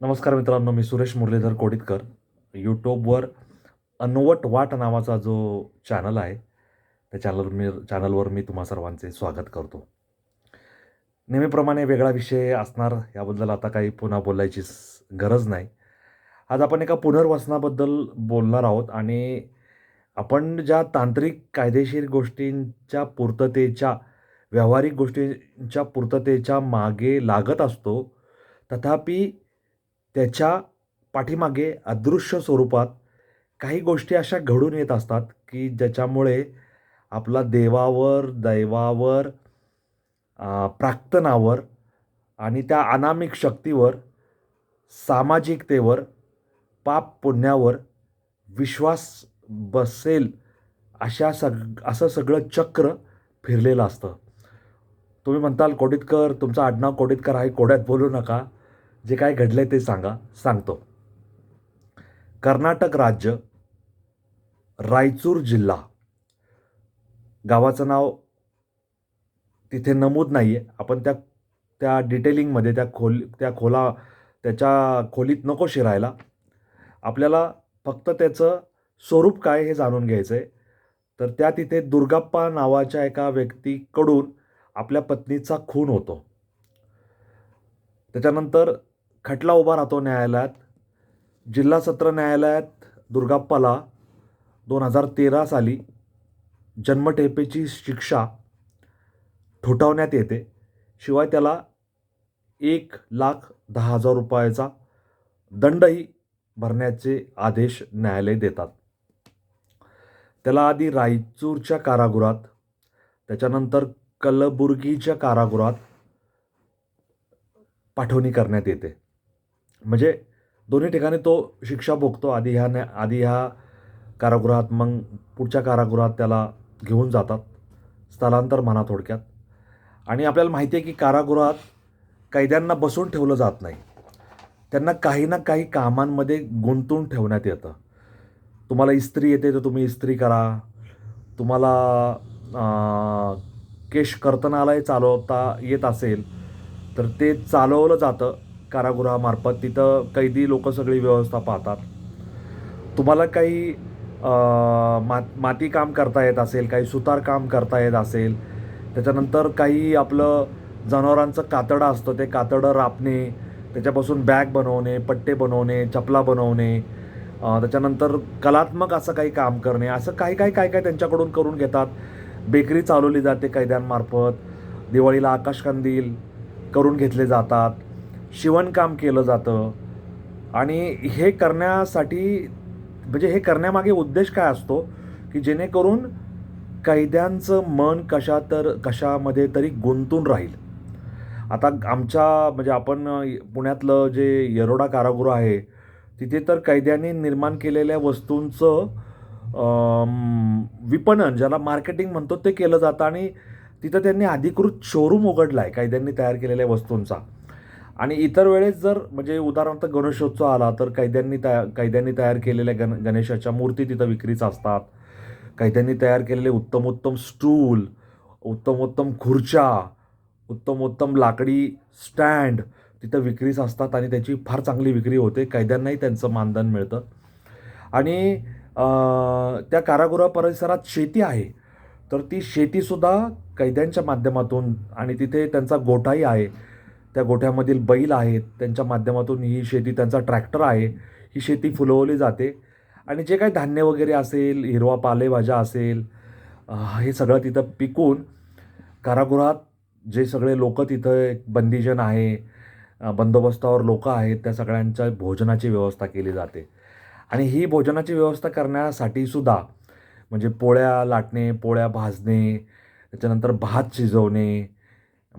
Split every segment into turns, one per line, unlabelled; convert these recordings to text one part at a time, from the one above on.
नमस्कार मित्रांनो मी सुरेश मुरलीधर कोडितकर. यूट्यूबवर अनवट वाट नावाचा जो चॅनल आहे त्या चॅनल मी चॅनलवर मी तुम्हा सर्वांचे स्वागत करतो. नेहमीप्रमाणे वेगळा विषय असणार याबद्दल आता काही पुन्हा बोलायची गरज नाही. आज आपण एका पुनर्वसनाबद्दल बोलणार आहोत आणि आपण ज्या तांत्रिक कायदेशीर गोष्टींच्या पूर्ततेच्या व्यावहारिक गोष्टींच्या पूर्ततेच्या मागे लागत असतो तथापि त्याच्या पाठीमागे अदृश्य स्वरूपात काही गोष्टी अशा घडून येत असतात की ज्याच्यामुळे आपला देवावर दैवावर प्राक्तनावर आणि त्या अनामिक शक्तीवर सामाजिकतेवर पाप पुण्यावर विश्वास बसेल अशा सग असं सगळं चक्र फिरलेलं असतं. तुम्ही म्हणताल कोडितकर तुमचं आडनाव कोडितकर आहे कोड्यात बोलू नका. जे काय घडलंय ते सांगा सांगतो. कर्नाटक राज्य रायचूर जिल्हा. गावाचं नाव तिथे नमूद नाही आहे आपण त्या त्या डिटेलिंगमध्ये त्या खोल त्या खोला त्याच्या खोलीत नको शिरायला. आपल्याला फक्त त्याचं स्वरूप काय हे जाणून घ्यायचं आहे तर त्या तिथे दुर्गाप्पा नावाच्या एका व्यक्तीकडून आपल्या पत्नीचा खून होतो. त्याच्यानंतर खटला उभा राहतो न्यायालयात. जिल्हा सत्र न्यायालयात दुर्गाप्पाला दोन हजार तेरा साली जन्मठेपेची शिक्षा ठोठावण्यात येते. शिवाय त्याला एक लाख दहा हजार रुपयाचा दंडही भरण्याचे आदेश न्यायालय देतात. त्याला आधी रायचूरच्या कारागृहात त्याच्यानंतर कलबुर्गीच्या कारागृहात पाठवणी करण्यात येते. म्हणजे दोन्ही ठिकाणी तो शिक्षा भोगतो. आधी ह्या न्या आधी ह्या कारागृहात मग पुढच्या कारागृहात त्याला घेऊन जातात. स्थलांतर म्हणा थोडक्यात. आणि आपल्याला माहिती आहे की कारागृहात कैद्यांना बसून ठेवलं जात नाही. त्यांना काही ना काही कामांमध्ये गुंतून ठेवण्यात येतं. तुम्हाला इस्त्री येते तर तुम्ही इस्त्री करा. तुम्हाला केश कर्तनालय चालवता येत असेल तर ते चालवलं जातं. कारागृहामार्फत तिथं कैदी लोक सगळी व्यवस्था पाहतात. तुम्हाला काही मा माती काम करता येत असेल काही सुतार काम करता येत असेल त्याच्यानंतर काही आपलं जनावरांचं कातडं असतं ते कातडं रापणे त्याच्यापासून बॅग बनवणे पट्टे बनवणे चपला बनवणे त्याच्यानंतर कलात्मक असं काही काम करणे असं काही काही काय काय त्यांच्याकडून करून घेतात. बेकरी चालवली जाते कैद्यांमार्फत दिवाळीला आकाशकंदील करून घेतले जातात. शिवणकाम केलं जातं. आणि हे करण्यासाठी म्हणजे हे करण्यामागे उद्देश काय असतो? की जेणेकरून कैद्यांचं मन कशा तर कशामध्ये तरी गुंतून राहील. आता आमच्या म्हणजे आपण पुण्यातलं जे येरोडा कारागृह आहे तिथे तर कैद्यांनी निर्माण केलेल्या वस्तूंचं विपणन ज्याला मार्केटिंग म्हणतो ते केलं जातं. आणि तिथं त्यांनी अधिकृत शोरूम उघडला आहे कैद्यांनी तयार केलेल्या वस्तूंचा. आणि इतर वेळेस जर म्हणजे उदाहरणार्थ गणेशोत्सव आला तर कैद्यांनी तया कैद्यांनी तयार केलेल्या गण गणेशाच्या मूर्ती तिथं विक्रीच असतात. कैद्यांनी तयार केलेले उत्तमोत्तम स्टूल उत्तमोत्तम खुर्च्या उत्तमोत्तम लाकडी स्टँड तिथं विक्रीच असतात आणि त्याची फार चांगली विक्री होते. कैद्यांनाही त्यांचं मानधन मिळतं. आणि त्या कारागृह परिसरात शेती आहे. तर ती शेतीसुद्धा कैद्यांच्या माध्यमातून आणि तिथे त्यांचा गोठाही आहे. त्या गोठ्यामधील बैल आहेत त्यांच्या माध्यमातून ही शेती त्यांचा ट्रॅक्टर आहे ही शेती फुलवली जाते. आणि जे काही धान्य वगैरे असेल हिरवा पालेभाज्या असेल हे सगळं तिथं पिकून कारागृहात जे सगळे लोक तिथं एक बंदीजन आहे बंदोबस्तावर लोक आहेत त्या सगळ्यांच्या भोजनाची व्यवस्था केली जाते. आणि ही भोजनाची व्यवस्था करण्यासाठी सुद्धा म्हणजे पोळ्या लाटणे पोळ्या भाजणे त्याच्यानंतर भात शिजवणे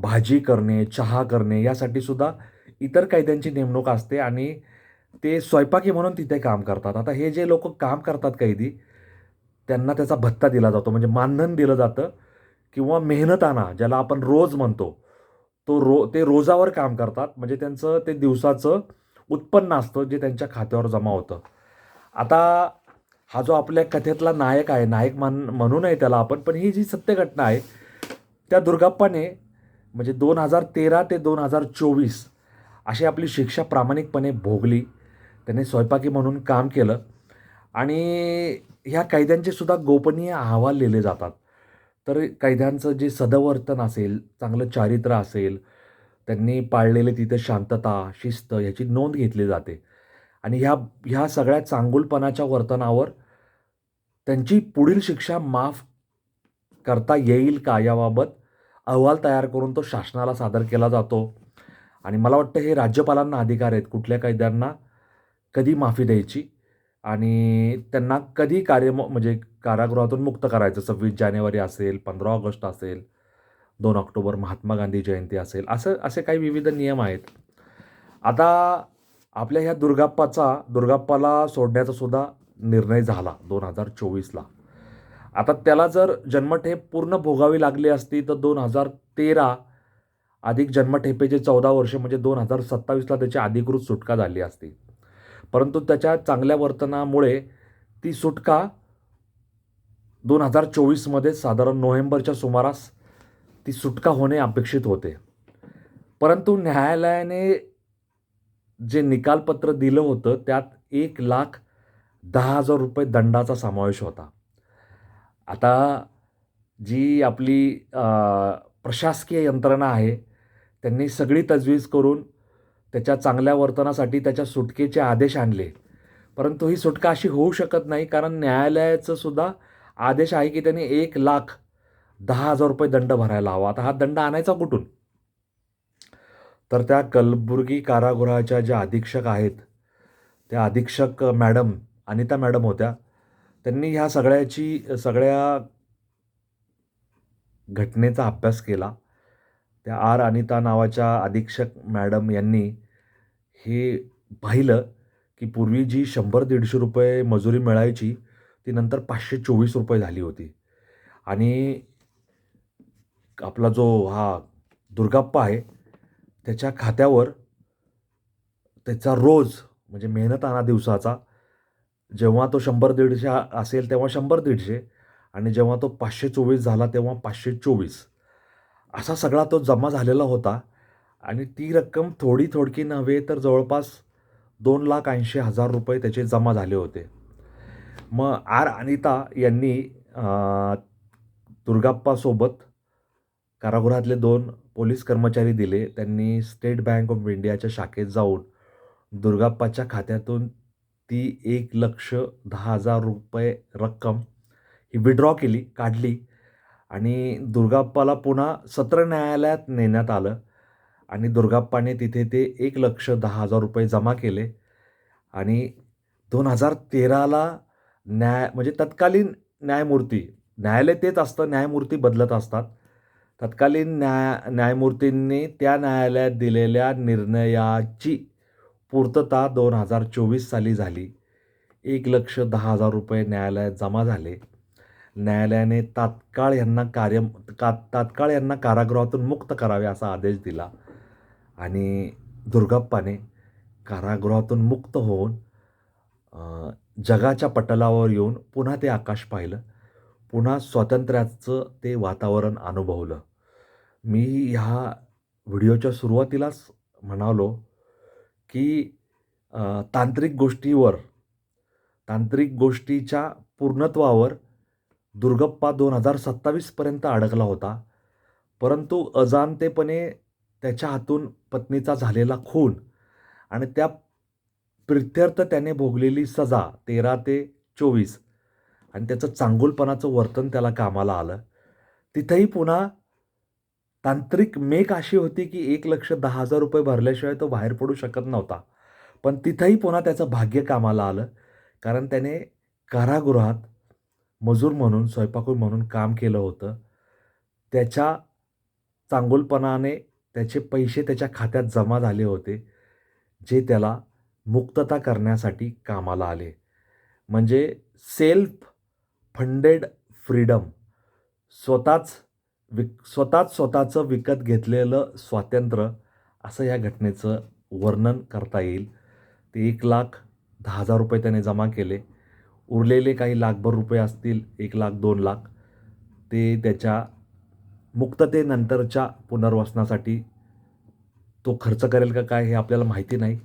भाजी करणे चहा करणे यासाठी सुद्धा इतर कैद्यांची नेमणूक असते आणि ते स्वयंपाकी म्हणून तिथे काम करतात. आता हे जे लोक काम करतात कैदी त्यांना त्याचा भत्ता दिला जातो. म्हणजे मानधन दिलं जातं किंवा मेहनताना ज्याला आपण रोज म्हणतो तो रो ते रोजावर काम करतात. म्हणजे त्यांचं ते दिवसाचं उत्पन्न असतं जे त्यांच्या खात्यावर जमा होतं. आता हा जो आपल्या कथेतला नायक आहे नायक मान म्हणू नये त्याला आपण पण ही जी सत्य घटना आहे त्या दुर्गाप्पाने म्हणजे दोन हजार तेरा ते दोन हजार चोवीस अशी आपली शिक्षा प्रामाणिकपणे भोगली. त्याने स्वयंपाकी म्हणून काम केलं. आणि ह्या कैद्यांचे सुद्धा गोपनीय अहवाल लिहिले जातात. तर कैद्यांचं जे सदवर्तन असेल चांगलं चारित्र्य असेल त्यांनी पाळलेले तिथे शांतता शिस्त ह्याची नोंद घेतली जाते. आणि ह्या ह्या सगळ्या चांगुलपणाच्या वर्तनावर त्यांची पुढील शिक्षा माफ करता येईल का याबाबत अहवाल तयार करून तो शासनाला सादर केला जातो. आणि मला वाटतं हे राज्यपालांना अधिकार आहेत. कुठल्या कैद्यांना कधी माफी द्यायची आणि त्यांना कधी कार्य म्हणजे कारागृहातून मुक्त करायचं. सव्वीस जानेवारी असेल पंधरा ऑगस्ट असेल दोन ऑक्टोबर महात्मा गांधी जयंती असेल. असं असे काही विविध नियम आहेत. आता आपल्या ह्या दुर्गाप्पाचा दुर्गाप्पाला सोडण्याचा सुद्धा निर्णय झाला दोन हजार चोवीसला. आता त्याला जर जन्मठेप पूर्ण भोगावी लागली असती तर दोन हजार तेरा अधिक जन्मठेपेचे चौदा वर्ष म्हणजे दोन हजार सत्तावीसला त्याची अधिकृत सुटका झाली असती. परंतु त्याच्या चांगल्या वर्तनामुळे ती सुटका दोन हजार चोवीसमध्ये साधारण नोव्हेंबरच्या सुमारास ती सुटका होणे अपेक्षित होते. परंतु न्यायालयाने जे निकालपत्र दिलं होतं त्यात एक लाख दहा हजार रुपये दंडाचा समावेश होता. आता जी आपली प्रशासकीय यंत्रणा आहे त्यांनी सगळी तजवीज करून त्याच्या चांगल्या वर्तनासाठी त्याच्या सुटकेचे आदेश आणले. परंतु ही सुटका अशी होऊ शकत नाही कारण न्यायालयाचं सुद्धा आदेश आहे की त्यांनी एक लाख दहा हजार रुपये दंड भरायला हवा. आता हा दंड आणायचा कुठून? तर त्या कलबुर्गी कारागृहाच्या ज्या अधीक्षक आहेत त्या अधीक्षक मॅडम अनिता मॅडम होत्या त्यांनी ह्या सगळ्याची सगळ्या घटनेचा अभ्यास केला. त्या आर अनिता नावाच्या अधीक्षक मॅडम यांनी हे पाहिलं की पूर्वी जी शंभर दीडशे रुपये मजुरी मिळायची ती नंतर पाचशे चोवीस रुपये झाली होती. आणि आपला जो हा दुर्गाप्पा आहे त्याच्या खात्यावर त्याचा रोज म्हणजे मेहनत आणा दिवसाचा जेव्हा तो शंभर दीडशे असेल तेव्हा शंभर दीडशे आणि जेव्हा तो पाचशे चोवीस झाला तेव्हा पाचशे चोवीस. असा सगळा तो जमा झालेला होता आणि ती रक्कम थोडी थोडकी नव्हे तर जवळपास दोन लाख ऐंशी हजार रुपये त्याचे जमा झाले होते. मग आर अनिता यांनी दुर्गाप्पासोबत कारागृहातले दोन पोलीस कर्मचारी दिले. त्यांनी स्टेट बँक ऑफ इंडियाच्या शाखेत जाऊन दुर्गाप्पाच्या खात्यातून ती एक लक्ष दहा हजार रुपये रक्कम ही विड्रॉ केली काढली. आणि दुर्गाप्पाला पुन्हा सत्र न्यायालयात नेण्यात आलं. आणि दुर्गाप्पाने तिथे ते एक लक्ष दहा हजार रुपये जमा केले. आणि दोन हजार तेराला न्याय म्हणजे तत्कालीन न्यायमूर्ती न्यायालय तेच असतं न्यायमूर्ती बदलत असतात. तत्कालीन न्याय न्यायमूर्तींनी त्या न्यायालयात दिलेल्या निर्णयाची पूर्तता दोन हजार चोवीस साली झाली. एक लक्ष दहा हजार रुपये न्यायालयात जमा झाले. न्यायालयाने तात्काळ यांना कार्य का तात्काळ यांना कारागृहातून मुक्त करावे असा आदेश दिला. आणि दुर्गाप्पाने कारागृहातून मुक्त होऊन जगाच्या पटलावर येऊन पुन्हा ते आकाश पाहिलं. पुन्हा स्वातंत्र्याचं ते वातावरण अनुभवलं. मी ह्या व्हिडिओच्या सुरुवातीलाच म्हणालो की तांत्रिक गोष्टीवर तांत्रिक गोष्टीच्या पूर्णत्वावर दुर्गप्पा दोन हजार सत्तावीसपर्यंत अडकला होता. परंतु अजाणतेपणे त्याच्या हातून पत्नीचा झालेला खून आणि त्या प्रित्यर्थ त्याने भोगलेली सजा तेरा ते चोवीस आणि त्याचं चांगुलपणाचं वर्तन त्याला कामाला आलं. तिथंही पुन्हा तांत्रिक मेक अशी होती की एक लक्ष दहा हजार रुपये भरल्याशिवाय तो बाहेर पडू शकत नव्हता. पण तिथंही पुन्हा त्याचं भाग्य कामाला आलं. कारण त्याने कारागृहात मजूर म्हणून स्वयंपाकूर म्हणून काम केलं होतं. त्याच्या चांगुलपणाने त्याचे पैसे त्याच्या खात्यात जमा झाले होते जे त्याला मुक्तता करण्यासाठी कामाला आले. म्हणजे सेल्फ फंडेड फ्रीडम. स्वतःच विक स्वतःच स्वतःचं विकत घेतलेलं स्वातंत्र्य असं या घटनेचं वर्णन करता येईल. ते एक लाख दहा हजार रुपये त्याने जमा केले. उरलेले काही लाखभर रुपये असतील एक लाख दोन लाख. ते त्याच्या मुक्ततेनंतरच्या पुनर्वसनासाठी तो खर्च करेल का काय हे आपल्याला माहिती नाही.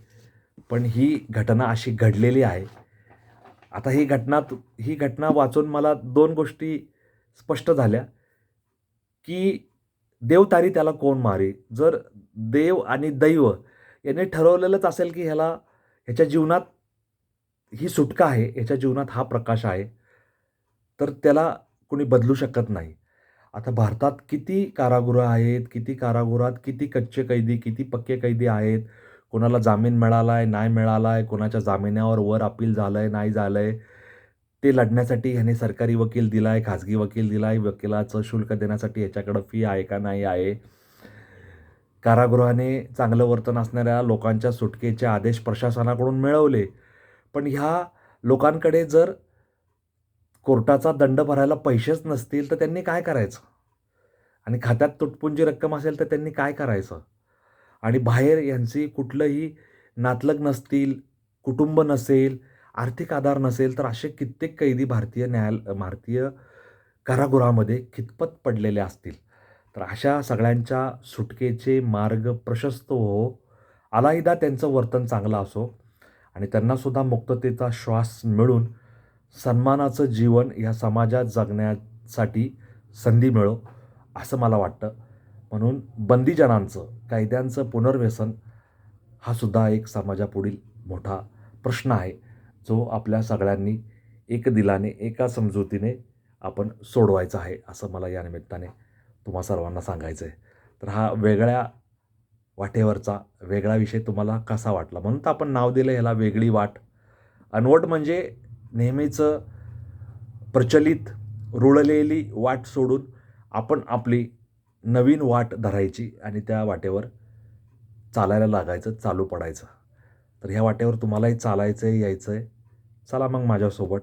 पण ही घटना अशी घडलेली आहे. आता ही घटना ही घटना वाचून मला दोन गोष्टी स्पष्ट झाल्या. की देवतारी त्याला कोण मारे? जर देव आणि दैव याने ठरवलेलंच असेल की ह्याला ह्याच्या जीवनात ही सुटका आहे ह्याच्या जीवनात हा प्रकाश आहे तर त्याला कोणी बदलू शकत नाही. आता भारतात किती कारागृह आहेत किती कारागृहात किती कच्चे कैदी किती पक्के कैदी आहेत? कोणाला जामीन मिळाला आहे नाही मिळाला आहे कोणाच्या जामिनावर वर अपील झालं आहे नाही झालं आहे ते लढण्यासाठी ह्याने सरकारी वकील दिला आहे खाजगी वकील दिला आहे वकिलाचं शुल्क देण्यासाठी ह्याच्याकडं फी आहे का नाही आहे? कारागृहाने चांगलं वर्तन असणाऱ्या लोकांच्या सुटकेचे आदेश प्रशासनाकडून मिळवले. पण ह्या लोकांकडे जर कोर्टाचा दंड भरायला पैसेच नसतील तर त्यांनी काय करायचं? आणि खात्यात तुटपुंजी रक्कम असेल तर त्यांनी काय करायचं? आणि बाहेर यांची कुठलंही नातलग नसतील कुटुंब नसेल आर्थिक आधार नसेल तर असे कित्येक कैदी भारतीय न्यायाल भारतीय कारागृहामध्ये खितपत पडलेले असतील. तर अशा सगळ्यांच्या सुटकेचे मार्ग प्रशस्त हो. आलाहिदा त्यांचं वर्तन चांगलं असो आणि त्यांनासुद्धा मुक्ततेचा श्वास मिळून सन्मानाचं जीवन या समाजात जगण्यासाठी संधी मिळो असं मला वाटतं. म्हणून बंदीजनांचं कायद्यांचं पुनर्व्यसन हा सुद्धा एक समाजापुढील मोठा प्रश्न आहे. जो आपल्या सगळ्यांनी एक दिलाने एका समजुतीने आपण सोडवायचा आहे असं मला या निमित्ताने तुम्हा सर्वांना सांगायचं आहे तर हा वेगळ्या वाटेवरचा वेगळा विषय तुम्हाला कसा वाटला? म्हणून तर आपण नाव दिलं ह्याला वेगळी वाट. अनवट म्हणजे नेहमीचं प्रचलित रुळलेली वाट सोडून आपण आपली नवीन वाट धरायची आणि त्या वाटेवर चालायला लागायचं चालू पडायचं. तर ह्या वाटेवर तुम्हालाही चालायचं आहे यायचं आहे चला मग माझ्यासोबत.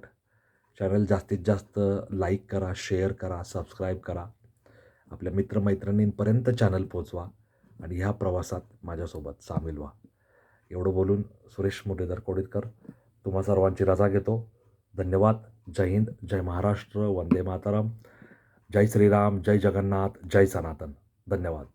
चॅनल जास्तीत जास्त लाईक करा शेअर करा सबस्क्राईब करा. आपल्या मित्रमैत्रिणींपर्यंत चॅनल पोचवा आणि ह्या प्रवासात माझ्यासोबत सामील व्हा. एवढं बोलून सुरेश मुरलीधर कोडितकर तुम्हा सर्वांची रजा घेतो. धन्यवाद. जय हिंद. जय महाराष्ट्र. वंदे मातरम. जय श्रीराम. जय जगन्नाथ. जय सनातन. धन्यवाद.